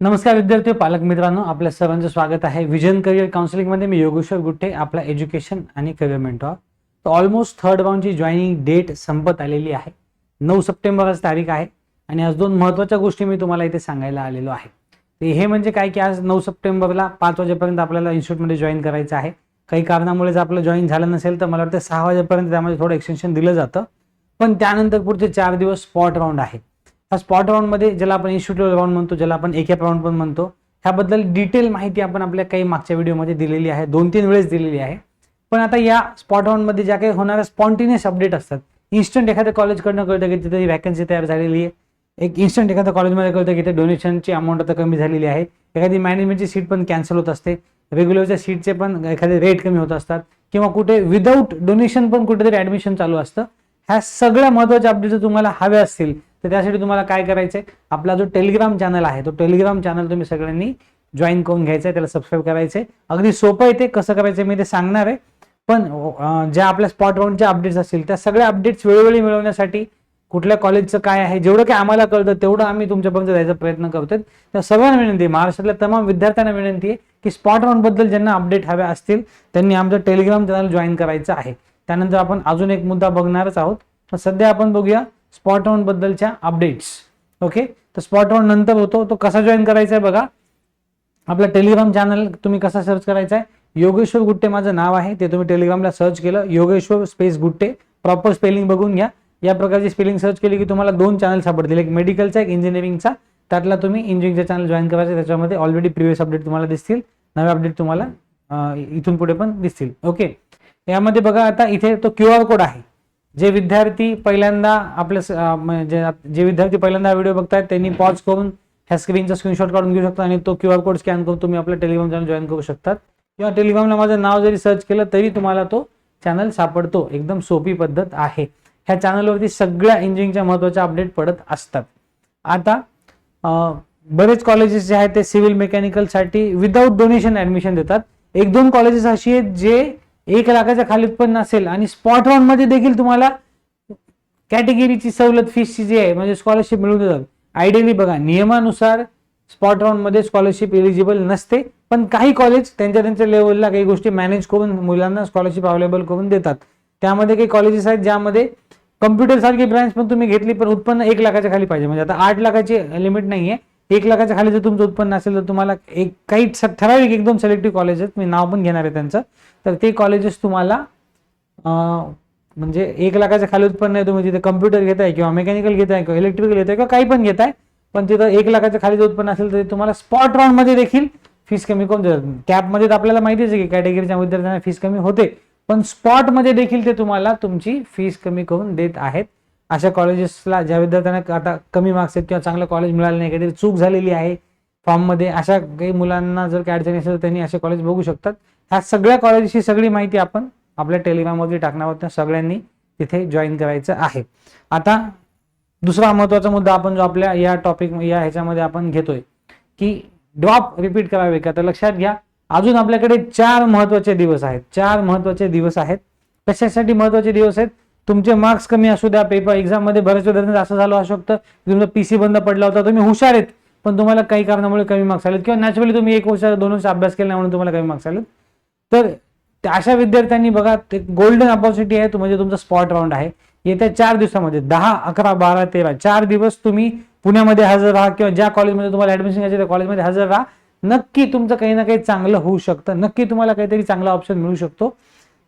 नमस्कार विद्यार्थी पालक मित्रांनो आपल्या सर्वांचं स्वागत आहे. विजन करिअर काउन्सिलिंगमध्ये मी योगेश्वर गुट्टे आपला एज्युकेशन आणि करिअर मेंटॉर तर ऑलमोस्ट थर्ड राऊंडची जॉईनिंग डेट संपत आलेली आहे. नऊ सप्टेंबर आज तारीख आहे आणि आज दोन महत्त्वाच्या गोष्टी मी तुम्हाला इथे सांगायला आलेलो आहे. ते हे म्हणजे काय की आज नऊ सप्टेंबरला पाच वाजेपर्यंत आपल्याला इन्स्टिट्यूटमध्ये जॉईन करायचं आहे. काही कारणामुळे जर आपलं जॉईन झालं नसेल तर मला वाटतं सहा वाजेपर्यंत त्यामध्ये थोडं एक्सटेन्शन दिलं जातं. पण त्यानंतर पुढचे चार दिवस स्पॉट राऊंड आहे हा स्पॉट राऊंडमध्ये ज्याला आपण इन्स्टिट्यूट राऊंड म्हणतो ज्याला आपण एक राऊंड पण म्हणतो ह्याबद्दल डिटेल माहिती आपण आपल्या काही मागच्या व्हिडिओमध्ये दिलेली आहे दोन तीन वेळेस दिलेली आहे. पण आता या स्पॉट राऊंडमध्ये ज्या काही होणाऱ्या स्पॉन्टिन्युअस अपडेट असतात इन्स्टंट एखाद्या कॉलेजकडनं कळतं की तिथे व्हॅकन्सी तयार झालेली आहे. एक इन्स्टंट एखाद्या कॉलेजमध्ये कळतं की ते डोनेशनची अमाऊंट आता कमी झालेली आहे. एखादी मॅनेजमेंटची सीट पण कॅन्सल होत असते. रेग्युलरच्या सीटचे पण एखादे रेट कमी होत असतात. किंवा कुठे विदाऊट डोनेशन पण कुठेतरी ॲडमिशन चालू असतं. ह्या सगळ्या महत्त्वाच्या अपडेट जर तुम्हाला हव्या असतील. तर त्यासाठी तुम्हाला काय करायचं आहे आपला जो टेलिग्राम चॅनल आहे तो टेलिग्राम चॅनल तुम्ही सगळ्यांनी जॉईन करून घ्यायचं आहे त्याला सबस्क्राईब करायचं आहे अगदी सोपं आहे ते कसं करायचं मी ते सांगणार आहे. पण ज्या आपल्या स्पॉट राऊंडच्या अपडेट्स असतील त्या सगळ्या अपडेट्स वेळोवेळी मिळवण्यासाठी कुठल्या कॉलेजचं काय आहे जेवढं काय आम्हाला कळतं तेवढं आम्ही तुमच्यापर्यंत जायचा प्रयत्न करतोय. तर सर्वांना विनंती आहे महाराष्ट्रातल्या तमाम विद्यार्थ्यांना विनंती आहे की स्पॉट राऊंडबद्दल ज्यांना अपडेट हव्या असतील त्यांनी आमचं टेलिग्राम चॅनल जॉईन करायचं आहे. त्यानंतर आपण अजून एक मुद्दा बघणारच आहोत. सध्या आपण बघूया स्पॉट ऑन बद्दलच्या अपडेट्स ओके तर स्पॉट ऑन नंतर होतो. तो कसा जॉईन करायचा आहे बघा. आपला टेलिग्राम चॅनल तुम्ही कसा सर्च करायचा आहे? योगेश्वर गुट्टे माझं नाव आहे. ते तुम्ही टेलिग्रामला सर्च केलं. Yogeshwar space Gutte. Proper spelling बघून घ्या. या प्रकारची स्पेलिंग सर्च केली की तुम्हाला दोन चॅनल सापडतील. एक मेडिकलचा एक इंजिनिअरिंगचा त्यातला तुम्ही इंजिनिअरिंगचा चॅनल जॉईन करायचा. त्याच्यामध्ये ऑलरेडी प्रिव्हियस अपडेट तुम्हाला दिसतील. नवे अपडेट तुम्हाला इथून पुढे पण दिसतील. ओके यामध्ये बघा आता इथे तो क्यू आर कोड आहे. जे विद्यार्थी पहिल्यांदा आपल्या म्हणजे जे विद्यार्थी पहिल्यांदा व्हिडिओ बघतायत त्यांनी पॉज करून ह्या स्क्रीनचा स्क्रीनशॉट काढून घेऊ शकता आणि तो क्यू आर कोड स्कॅन करून तुम्ही आपल्या टेलिग्राम चॅनल जॉईन करू शकतात. किंवा टेलिग्रामला माझं नाव जरी सर्च केलं तरी तुम्हाला तो चॅनल सापडतो. एकदम सोपी पद्धत आहे. ह्या चॅनलवरती सगळ्या इंजिनिअरिंगच्या महत्त्वाच्या अपडेट पडत असतात. आता बरेच कॉलेजेस जे आहेत ते सिव्हिल मेकॅनिकलसाठी विदाऊट डोनेशन ऍडमिशन देतात. एक दोन कॉलेजेस अशी आहेत जे एक लाखाच्या खाली उत्पन्न असेल आणि स्पॉट राऊंडमध्ये देखील तुम्हाला कॅटेगरीची सवलत फीसची जी आहे म्हणजे स्कॉलरशिप मिळून देतात आयडियली बघा नियमानुसार स्पॉट राऊंडमध्ये स्कॉलरशिप एलिजिबल नसते पण काही कॉलेज त्यांच्या त्यांच्या लेवलला काही गोष्टी मॅनेज करून मुलांना स्कॉलरशिप अवेलेबल करून देतात. त्यामध्ये काही कॉलेजेस आहेत ज्यामध्ये कम्प्युटर सारखी ब्रांच पण तुम्ही घेतली पण उत्पन्न एक लाखाच्या खाली पाहिजे. म्हणजे आता आठ लाखाची लिमिट नाहीये. एक लाखाच्या खाली जर तुमचं उत्पन्न असेल तर तुम्हाला एक काही स- ठराविक एकदम सिलेक्टिव्ह कॉलेज आहेत. मी नाव पण घेणार आहे त्यांचं. तर ते कॉलेजेस तुम्हाला म्हणजे एक लाखाच्या खाली उत्पन्न आहे तुम्ही तिथे कम्प्युटर घेताय किंवा मेकॅनिकल घेताय किंवा इलेक्ट्रिकल घेताय किंवा काही पण घेताय पण तिथं एक लाखाच्या खाली जर उत्पन्न असेल तर तुम्हाला स्पॉट राऊंडमध्ये देखील फीस कमी करून देतात. कॅपमध्ये तर आपल्याला माहितीच आहे की कॅटेगरीच्या विद्यार्थ्यांना फीस कमी होते पण स्पॉटमध्ये देखील ते तुम्हाला तुमची फीस कमी करून देत आहेत. अशा कॉलेजेसला ज्या विद्यार्थ्यांना आता कमी मार्क्स आहेत किंवा चांगलं कॉलेज मिळालं नाही काहीतरी चूक झालेली आहे फॉर्ममध्ये अशा काही मुलांना जर काही अडचणी असेल तर त्यांनी असे कॉलेज बघू शकतात. ह्या सगळ्या कॉलेजची सगळी माहिती आपण आपल्या टेलिग्रामवरती टाकणार आहोत. सगळ्यांनी तिथे जॉईन करायचं आहे. आता दुसरा महत्त्वाचा मुद्दा आपण जो आपल्या या टॉपिक या ह्याच्यामध्ये आपण घेतोय की ड्रॉप रिपीट करावे का? तर लक्षात घ्या अजून आपल्याकडे चार महत्त्वाचे दिवस आहेत. चार महत्त्वाचे दिवस आहेत. कशासाठी महत्त्वाचे दिवस आहेत? तुमचे मार्क्स कमी असू द्या पेपर एक्झाममध्ये बऱ्याच विद्यार्थ्यांचं असं झालं असू शकतं की तुमचा पीसी बंद पडला होता. तुम्ही हुशार आहेत पण तुम्हाला काही कारणामुळे कमी मार्क्स आलेत. किंवा नॅचरली तुम्ही एक वर्ष दोन वर्ष अभ्यास केला म्हणून तुम्हाला कमी मार्क्स आलेत. तर त्या अशा विद्यार्थ्यांनी बघा ते गोल्डन अपॉर्च्युनिटी आहे म्हणजे तुमचा स्पॉट राऊंड आहे. येत्या चार दिवसामध्ये दहा अकरा बारा तेरा चार दिवस तुम्ही पुण्यामध्ये हजर राहा किंवा ज्या कॉलेजमध्ये तुम्हाला ऍडमिशन घ्यायचे त्या कॉलेजमध्ये हजर राहा. नक्की तुमचं काही ना काही चांगलं होऊ शकतं. नक्की तुम्हाला काहीतरी चांगला ऑप्शन मिळू शकतो.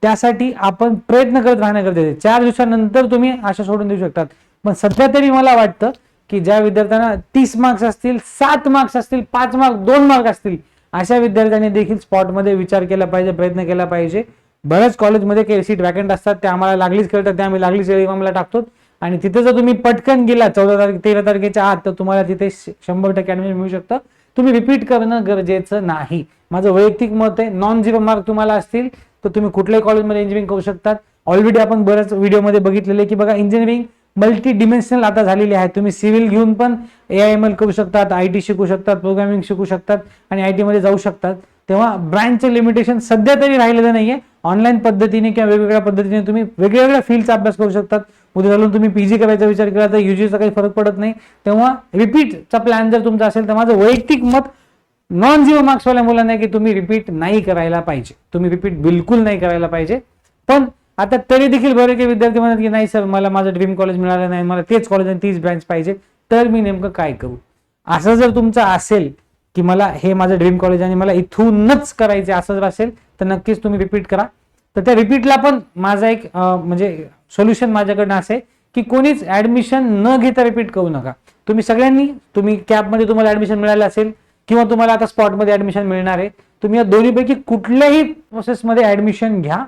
त्यासाठी आपण प्रयत्न करत राहणं गरजेचं चार दिवसानंतर तुम्ही आशा सोडून देऊ शकतात. पण सध्या तरी मला वाटतं की ज्या विद्यार्थ्यांना तीस मार्क्स असतील सात मार्क्स असतील पाच मार्क दोन मार्क असतील अशा विद्यार्थ्यांनी देखील स्पॉटमध्ये विचार केला पाहिजे प्रयत्न केला पाहिजे. बऱ्याच कॉलेजमध्ये काही सीट वॅकंट असतात त्या आम्हाला लागलीच कळतात त्या आम्ही लागलीच एक्झामला टाकतो आणि तिथे जर तुम्ही पटकन गेला चौदा तारीख तेरा तारखेच्या आत तर तुम्हाला तिथे शंभर टक्के ऍडमिशन मिळू शकतं. तुम्ही रिपीट करणं गरजेचं नाही. माझं वैयक्तिक मत आहे नॉन झिरो मार्क तुम्हाला असतील तर तुम्ही कुठल्याही कॉलेजमध्ये इंजिनिअरिंग करू शकतात. ऑलरेडी आपण बऱ्याच व्हिडिओमध्ये बघितलेले की बघा इंजिनिअरिंग मल्टी डिमेन्शनल आता झालेली आहे. तुम्ही सिव्हिल घेऊन पण ए आय एम एल करू शकतात आय टी शिकू शकतात प्रोग्रामिंग शिकू शकतात आणि आय टीमध्ये जाऊ शकतात. तेव्हा ब्रँचचे लिमिटेशन सध्या तरी राहिलेलं नाहीये. ऑनलाईन पद्धतीने किंवा वेगवेगळ्या पद्धतीने तुम्ही वेगवेगळ्या फील्डचा अभ्यास करू शकतात. उद्या घालून तुम्ही पीजी करायचा विचार केला तर युजीचा काही फरक पडत नाही. तेव्हा रिपीटचा प्लॅन जर तुमचा असेल तर माझं वैयक्तिक मत नॉन झिरो मार्क्सवाल्या मुलांना की तुम्ही रिपीट नाही करायला पाहिजे. तुम्ही रिपीट बिलकुल नाही करायला पाहिजे. पण आता तरी देखील बरे काही विद्यार्थी म्हणतात की नाही सर मला माझं ड्रीम कॉलेज मिळालं नाही मला तेच कॉलेज आणि तीच ब्रँच पाहिजे. तर मी नेमकं काय करू? असं जर तुमचं असेल की मला हे माझं ड्रीम कॉलेज आणि मला इथूनच करायचं असं जर असेल तर नक्कीच तुम्ही रिपीट करा. तर त्या रिपीटला पण माझा एक म्हणजे सोल्युशन माझ्याकडनं असे की कोणीच ऍडमिशन न घेता रिपीट करू नका. तुम्ही सगळ्यांनी तुम्ही कॅबमध्ये तुम्हाला ऍडमिशन मिळालं असेल किंवा तुम्हाला आता स्पॉटमध्ये ऍडमिशन मिळणार आहे. तुम्ही या दोन्हीपैकी कुठल्याही प्रोसेसमध्ये ऍडमिशन घ्या.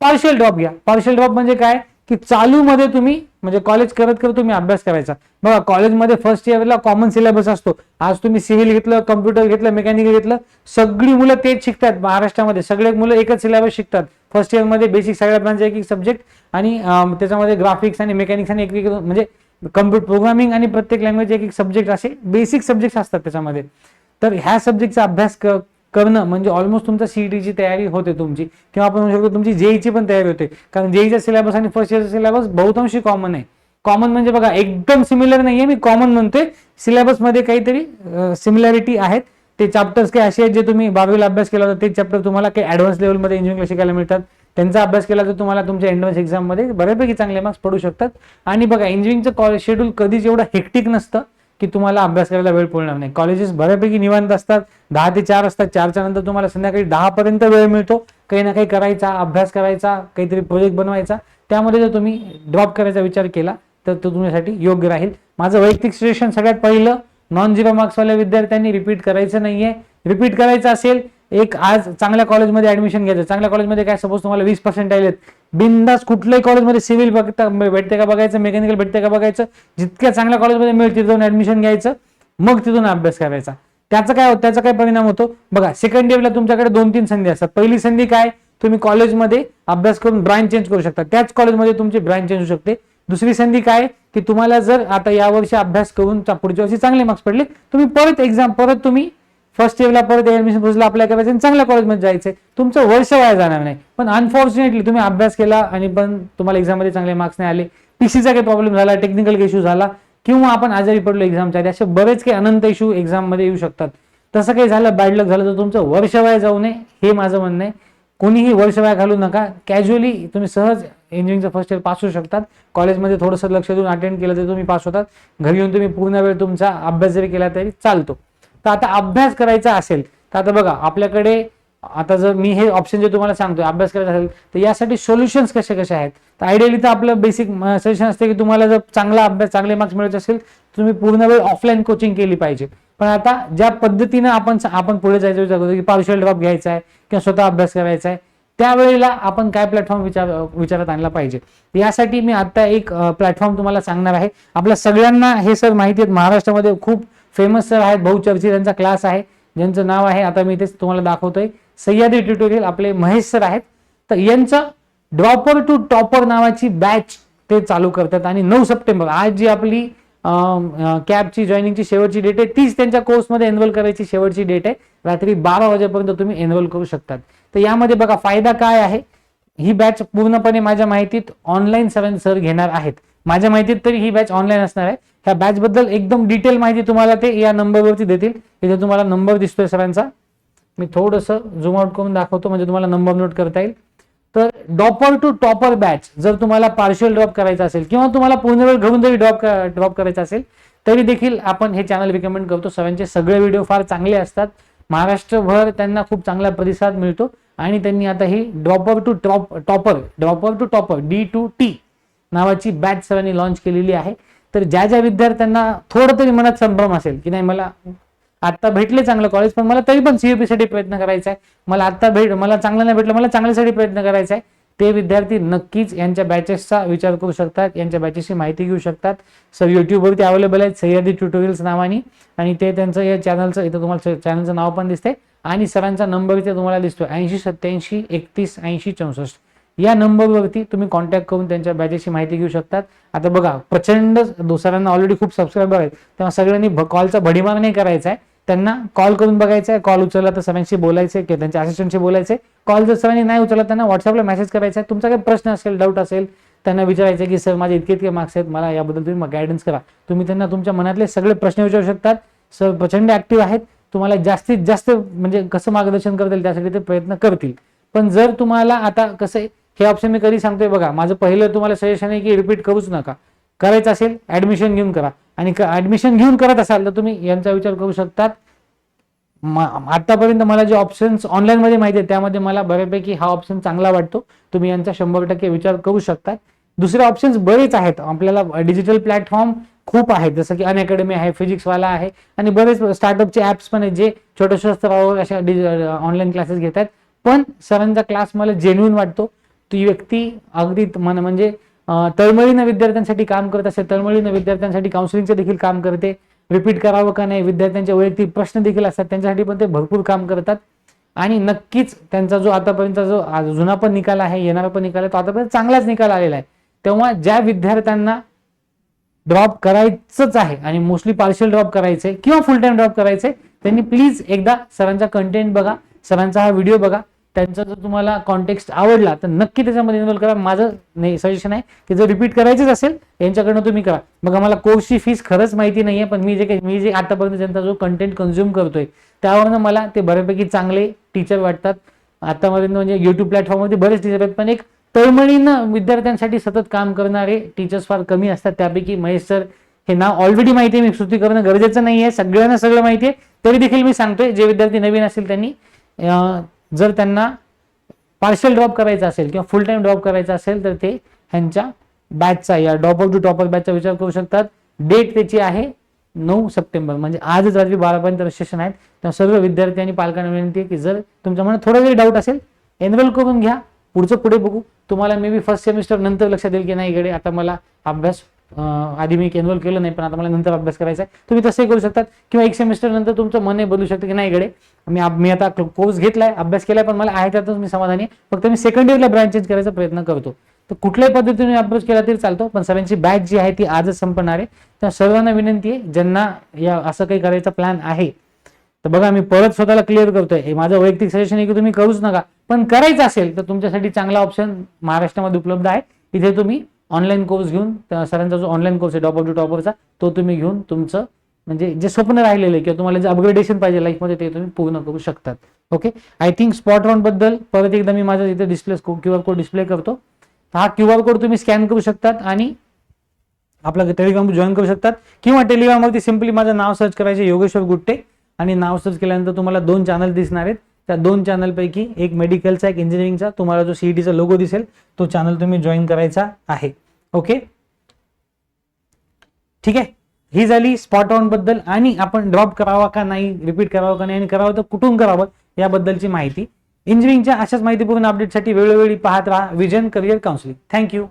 पार्शियल ड्रॉप घ्या. पार्शियल ड्रॉप म्हणजे काय? की चालू मध्ये तुम्ही म्हणजे कॉलेज करत करत तुम्ही अभ्यास करायचा. बघा कॉलेजमध्ये फर्स्ट इयरला कॉमन सिलेबस असतो. आज तुम्ही सिव्हिल घेतलं कम्प्युटर घेतलं मेकॅनिकल घेतलं सगळी मुलं तेच शिकतात महाराष्ट्रामध्ये. सगळे मुलं एकच सिलेबस शिकतात. फर्स्ट इयरमध्ये बेसिक सगळ्या ब्रांचचे एक एक सब्जेक्ट आणि त्याच्यामध्ये ग्राफिक्स आणि मेकॅनिक्स आणि एक एक म्हणजे कम्प्युटर प्रोग्रामिंग आणि प्रत्येक लँग्वेज एक एक सब्जेक्ट असे बेसिक सब्जेक्ट असतात त्याच्यामध्ये. तर ह्या सब्जेक्टचा अभ्यास करणं म्हणजे ऑलमोस्ट तुमचा सीईटीची तयारी होते तुमची. किंवा आपण म्हणू शकतो तुमची जेईची पण तयारी होते. कारण जेईचा सिलेबस आणि फर्स्ट इयरचा सिलेबस बहुतांशी कॉमन आहे. कॉमन म्हणजे बघा एकदम सिमिलर नाहीये. मी कॉमन म्हणतोय. सिलेबसमध्ये काहीतरी सिमिलॅरिटी आहेत. ते चॅप्टर्स काही असे आहेत जे तुम्ही बारावीला अभ्यास केला होता ते चॅप्टर तुम्हाला काही ऍडव्हान्स लेवलमध्ये इंजिनिअरिंगला शिकायला मिळतात. त्यांचा अभ्यास केला तर तुम्हाला तुमच्या एंट्रन्स एक्झाममध्ये बऱ्यापैकी चांगले मार्क्स पडू शकतात. आणि बघा इंजिनिअरिंगचं कॉल शेड्यूल कधीच एवढं हेक्टिक नसतं. की तुम्हाला अभ्यास करायला वेळ पडणार नाही. कॉलेजेस बऱ्यापैकी निवांत असतात. दहा ते चार असतात चारच्या नंतर तुम्हाला संध्याकाळी दहा पर्यंत वेळ मिळतो. काही ना काही करायचा अभ्यास करायचा काहीतरी प्रोजेक्ट बनवायचा. त्यामध्ये जर तुम्ही ड्रॉप करायचा विचार केला तर तो तुमच्यासाठी योग्य राहील. माझं वैयक्तिक सिच्युएशन सगळ्यात पहिलं नॉन झिरो मार्क्सवाल्या विद्यार्थ्यांनी रिपीट करायचं नाहीये. रिपीट करायचं असेल एक आज चांगल्या कॉलेजमध्ये ऍडमिशन घ्यायचं. चांगल्या कॉलेजमध्ये काय सपोज तुम्हाला वीस पर्सेंट आलेत. बिंदास कुठल्याही कॉलेजमध्ये सिव्हिल बघता भेटते का बघायचं मेकॅनिकल भेटते का बघायचं जितक्या चांगल्या कॉलेजमध्ये मिळेल तिथून ऍडमिशन घ्यायचं मग तिथून अभ्यास करायचा. त्याचा काय त्याचा काय परिणाम होतो? बघा सेकंड इयरला तुमच्याकडे दोन तीन संधी असतात. पहिली संधी काय? तुम्ही कॉलेजमध्ये अभ्यास करून ब्रांच चेंज करू शकता. त्याच कॉलेजमध्ये तुमची ब्रांच चेंज होऊ शकते. दुसरी संधी काय? की तुम्हाला जर आता यावर्षी अभ्यास करून पुढच्या वर्षी चांगले मार्क्स पडले तुम्ही परत एक्झाम परत तुम्ही फर्स्ट इयरला परत ऍडमिशन प्रोसेसला अप्लाय करायचं आणि चांगल्या कॉलेजमध्ये जायचं तुमचं वर्ष वाया जाणार नाही. पण अनफॉर्च्युनेटली तुम्ही अभ्यास केला आणि पण तुम्हाला एक्झाममध्ये चांगले मार्क्स नाही आले. पीसीचा काही प्रॉब्लेम झाला टेक्निकल इश्यू झाला किंवा आपण आजारी पडलो एक्झामच्या आधी असे बरेच काही अनंत इश्यू एक्झाममध्ये येऊ शकतात. तसं काही झालं बॅड लक झालं तर तुमचं वर्ष वाया जाऊ नये हे माझं म्हणणं आहे. कोणीही वर्ष वाया घालू नका. कॅज्युअली तुम्ही सहज इंजिनिअरिंगचं फर्स्ट इयर पास होऊ शकतात. कॉलेजमध्ये थोडंसं लक्ष देऊन अटेंड केलं तरी तुम्ही पास होतात. घरी येऊन तुम्ही पूर्ण वेळ तुमचा अभ्यास जरी केला तरी चालतो. तर आता अभ्यास करायचा असेल तर आता बघा आपल्याकडे आता जर मी हे ऑप्शन जे तुम्हाला सांगतोय अभ्यास करायचा असेल तर यासाठी सोल्युशन्स कसे कसे आहेत? तर आयडियली तर आपलं बेसिक सजेशन असते की तुम्हाला जर चांगला अभ्यास चांगले मार्क्स मिळत असेल तर तुम्ही पूर्ण वेळ ऑफलाईन कोचिंग केली पाहिजे. पण आता ज्या पद्धतीनं आपण आपण पुढे जायचं विचार करतो की पार्शियल ड्रॉप घ्यायचा आहे किंवा स्वतः अभ्यास करायचा आहे त्यावेळेला आपण काय प्लॅटफॉर्म विचार विचारात आणला पाहिजे? यासाठी मी आता एक प्लॅटफॉर्म तुम्हाला सांगणार आहे. आपल्या सगळ्यांना हे सर माहिती आहेत महाराष्ट्रामध्ये खूप फेमस सर आहेत बहुचर्चित त्यांचा क्लास आहे ज्यांचं नाव आहे आता मी तेच तुम्हाला दाखवतोय. सह्याद्री ट्युटोरियल आपले महेश सर आहेत. तर यांचं ड्रॉपर टू टॉपर नावाची बॅच ते चालू करतात. आणि नऊ सप्टेंबर आज जी आपली कॅबची जॉईनिंगची शेवटची डेट आहे तीच त्यांच्या कोर्समध्ये एनरोल करायची शेवटची डेट आहे. रात्री बारा वाजेपर्यंत तुम्ही एनरोल करू शकतात. तर यामध्ये बघा फायदा काय आहे? ही बॅच पूर्णपणे माझ्या माहितीत ऑनलाईन सर सर घेणार आहेत. माझ्या माहितीत तरी ही बॅच ऑनलाईन असणार आहे. ह्या बॅच बद्दल एकदम डिटेल माहिती तुम्हाला ते या नंबरवरती देतील. इथे तुम्हाला नंबर दिसतोय सरांचा मी थोडंसं झूम आउट करून दाखवतो म्हणजे तुम्हाला नंबर नोट करता येईल. तर डॉपर टू टॉपर बॅच जर तुम्हाला पार्शियल ड्रॉप करायचा असेल किंवा तुम्हाला पूर्ण वेळ घरून जरी ड्रॉप ड्रॉप करायचा असेल तरी देखील आपण हे चॅनल रिकमेंड करतो. सरांचे सगळे व्हिडिओ फार चांगले असतात. महाराष्ट्रभर त्यांना खूप चांगला प्रतिसाद मिळतो. आणि त्यांनी आता ही dropper to top topper dropper to topper D to T नावाची बॅच सरांनी लॉन्च केलेली आहे. तर ज्या ज्या विद्यार्थ्यांना थोडं तरी मनात संभ्रम असेल की नाही मला आत्ता भेटले चांगलं कॉलेज पण मला तरी पण सीईपी साठी प्रयत्न करायचा आहे. मला आता भेट मला चांगलं नाही भेटलं मला चांगल्यासाठी प्रयत्न करायचा आहे. ते विद्यार्थी नक्कीच यांच्या बॅचेसचा विचार करू शकतात यांच्या बॅचेसची माहिती घेऊ शकतात. सर युट्यूबवरती अवेलेबल आहेत सह्याद्री ट्युटोरियल्स नावाने आणि ते त्यांचं या चॅनलचं इथं तुम्हाला चॅनलचं नाव पण दिसते आणि सरांचा नंबर इथे तुम्हाला दिसतो ऐंशी सत्याऐंशी एकतीस ऐंशी चौसष्ट. या नंबरवरती तुम्ही कॉन्टॅक्ट करून त्यांच्या बॅचेसची माहिती घेऊ शकतात. आता बघा प्रचंड दुसऱ्यांना ऑलरेडी खूप सबस्क्रायबर आहेत. तेव्हा सगळ्यांनी कॉलचा भडीमार नाही करायचा आहे. त्यांना कॉल करून बघायचा आहे. कॉल उचलला तर सरांशी बोलायचे किंवा त्यांच्या असिस्टंटशी बोलायचे कॉल जर सरांनी नाही उचलला त्यांना व्हॉट्सअपला मेसेज करायचा आहे. तुमचा काही प्रश्न असेल डाऊट असेल त्यांना विचारायचं की सर माझे इतके इतके मार्क्स आहेत. मला याबद्दल तुम्ही गायडन्स करा. तुम्ही त्यांना तुमच्या मनातले सगळे प्रश्न विचारू शकतात. सर प्रचंड ऍक्टिव्ह आहेत. तुम्हाला जास्तीत जास्त म्हणजे कसं मार्गदर्शन करता येईल त्यासाठी ते प्रयत्न करतील. पण जर तुम्हाला आता कसं आहे हे ऑप्शन मी कधी सांगतोय बघा. माझं पहिलं तुम्हाला सजेशन आहे की रिपीट करूच नका. करायचं असेल ऍडमिशन घेऊन करा. आणि ऍडमिशन घेऊन करत असाल तर तुम्ही यांचा विचार करू शकतात. आतापर्यंत मला जे ऑप्शन्स ऑनलाईनमध्ये माहिती आहेत त्यामध्ये मला बऱ्यापैकी हा ऑप्शन चांगला वाटतो. तुम्ही यांचा शंभर टक्के विचार करू शकता दुसरे ऑप्शन्स बरेच आहेत. आपल्याला डिजिटल प्लॅटफॉर्म खूप आहेत. जसं की अनअकॅडमी आहे फिजिक्सवाला आहे. आणि बरेच स्टार्टअपचे ऍप्स पण आहेत जे छोट्याशा स्तरावर अशा ऑनलाईन क्लासेस घेत आहेत पण सरांचा क्लास मला जेन्युन वाटतो. ती व्यक्ती अगदी मन म्हणजे तळमळीनं विद्यार्थ्यांसाठी काम करत असेल तळमळीनं विद्यार्थ्यांसाठी काउन्सिलिंगचं देखील काम करते रिपीट करावं का नाही विद्यार्थ्यांचे वैयक्तिक प्रश्न देखील असतात त्यांच्यासाठी पण ते भरपूर काम करतात. आणि नक्कीच त्यांचा जो आतापर्यंत जो जुना पण निकाल आहे येणारा पण निकाल आहे तो आतापर्यंत चांगलाच निकाल आलेला आहे. तेव्हा ज्या विद्यार्थ्यांना ड्रॉप करायचंच आहे आणि मोस्टली पार्शियल ड्रॉप करायचंय किंवा फुल टाइम ड्रॉप करायचंय त्यांनी प्लीज एकदा सरांचा कंटेंट बघा सरांचा हा व्हिडिओ बघा त्यांचा जर तुम्हाला कॉन्टेक्स्ट आवडला तर नक्की त्याच्यामध्ये इन्व्हॉल्व करा. माझं नाही सजेशन आहे की जर रिपीट करायचंच असेल यांच्याकडनं तुम्ही करा. मग मला कोर्सची फीस खरंच माहिती नाहीये पण मी जे काही मी जे आतापर्यंत त्यांचा जो कंटेंट कन्झ्युम करतोय त्यावरनं मला ते बऱ्यापैकी चांगले टीचर वाटतात. आतापर्यंत म्हणजे युट्यूब प्लॅटफॉर्मवरती बरेच टीचर आहेत पण एक तळमळीनं विद्यार्थ्यांसाठी सतत काम करणारे टीचर्स फार कमी असतात. त्यापैकी महेश सर हे नाव ऑलरेडी माहिती आहे मी स्तुती करणं गरजेचं नाही आहे सगळ्यांना सगळं माहिती आहे. तरी देखील मी सांगतोय जे विद्यार्थी नवीन असतील त्यांनी जर त्यांना पार्शल ड्रॉप करायचा असेल किंवा फुल टाइम ड्रॉप करायचा असेल तर ते ह्यांच्या बॅचचा या ड्रॉप ऑफ टू टॉपर बॅचचा विचार करू शकतात. डेट त्याची आहे नऊ सप्टेंबर. म्हणजे आजच रात्री बारापर्यंत रजिस्ट्रेशन आहेत. तेव्हा सर्व विद्यार्थी आणि पालकांना विनंती आहे की जर तुमच्या मनात थोडा जरी डाऊट असेल एनरोल करून घ्या. पुढचं पुढे बघू. तुम्हाला मे बी फर्स्ट सेमिस्टर नंतर लक्षात येईल की नाही इकडे आता मला अभ्यास आधी मी एनरोल केलं नाही पण आता मला नंतर अभ्यास करायचा आहे. तुम्ही तसंही करू शकतात. किंवा एक सेमिस्टर नंतर तुमचं मन हे बदलू शकतं की नाही इकडे मी मी आता कोर्स घेतलाय अभ्यास केलाय पण मला आहे त्यातच मी समाधानी आहे. फक्त मी सेकंड इयरला ब्रँच चेंज करायचा प्रयत्न करतो. तर कुठल्याही पद्धतीने अभ्यास केला तरी चालतो पण सगळ्यांची बॅच जी आहे ती आजच संपणार आहे. तर सर्वांना विनंती आहे ज्यांना या असं काही करायचा प्लॅन आहे तर बघा मी परत स्वतःला क्लिअर करतोय. हे माझं वैयक्तिक सजेशन आहे की तुम्ही करूच नका. पण करायचं असेल तर तुमच्यासाठी चांगला ऑप्शन महाराष्ट्रामध्ये उपलब्ध आहे. इथे तुम्ही ऑनलाईन कोर्स घेऊन सरांचा जो ऑनलाईन कोर्स आहे टॉप ऑफ टू टॉपरचा तो तुम्ही घेऊन तुमचं म्हणजे जे स्वप्न राहिलेलं आहे किंवा तुम्हाला जे अपग्रेडेशन पाहिजे लाईफमध्ये ते तुम्ही पूर्ण करू शकतात. ओके आय थिंक स्पॉट राऊंडबद्दल परत एकदा मी माझा इथे display Q R code display करतो. हा क्यू आर कोड तुम्ही स्कॅन करू शकतात आणि आपला टेलिग्राम जॉईन करू शकतात. किंवा टेलिग्रामवरती सिम्पली माझं नाव सर्च करायचं योगेश्वर गुट्टे. आणि नाव सर्च केल्यानंतर तुम्हाला दोन चॅनल दिसणार आहेत. त्या दोन चॅनलपैकी एक मेडिकलचा एक इंजिनिअरिंगचा तुम्हाला जो सीईटीचा लोगो दिसेल तो चॅनल तुम्ही जॉईन करायचा आहे. ओके? ठीक आहे? ही झाली स्पॉट ऑनबद्दल आणि आपण ड्रॉप करावा का नाही रिपीट करावा का नाही आणि करावं तर कुठून करावं याबद्दलची माहिती. इंजिनिअरिंगच्या अशाच माहितीपूर्ण अपडेटसाठी वेळोवेळी पाहत राहा. Vision career counselling thank you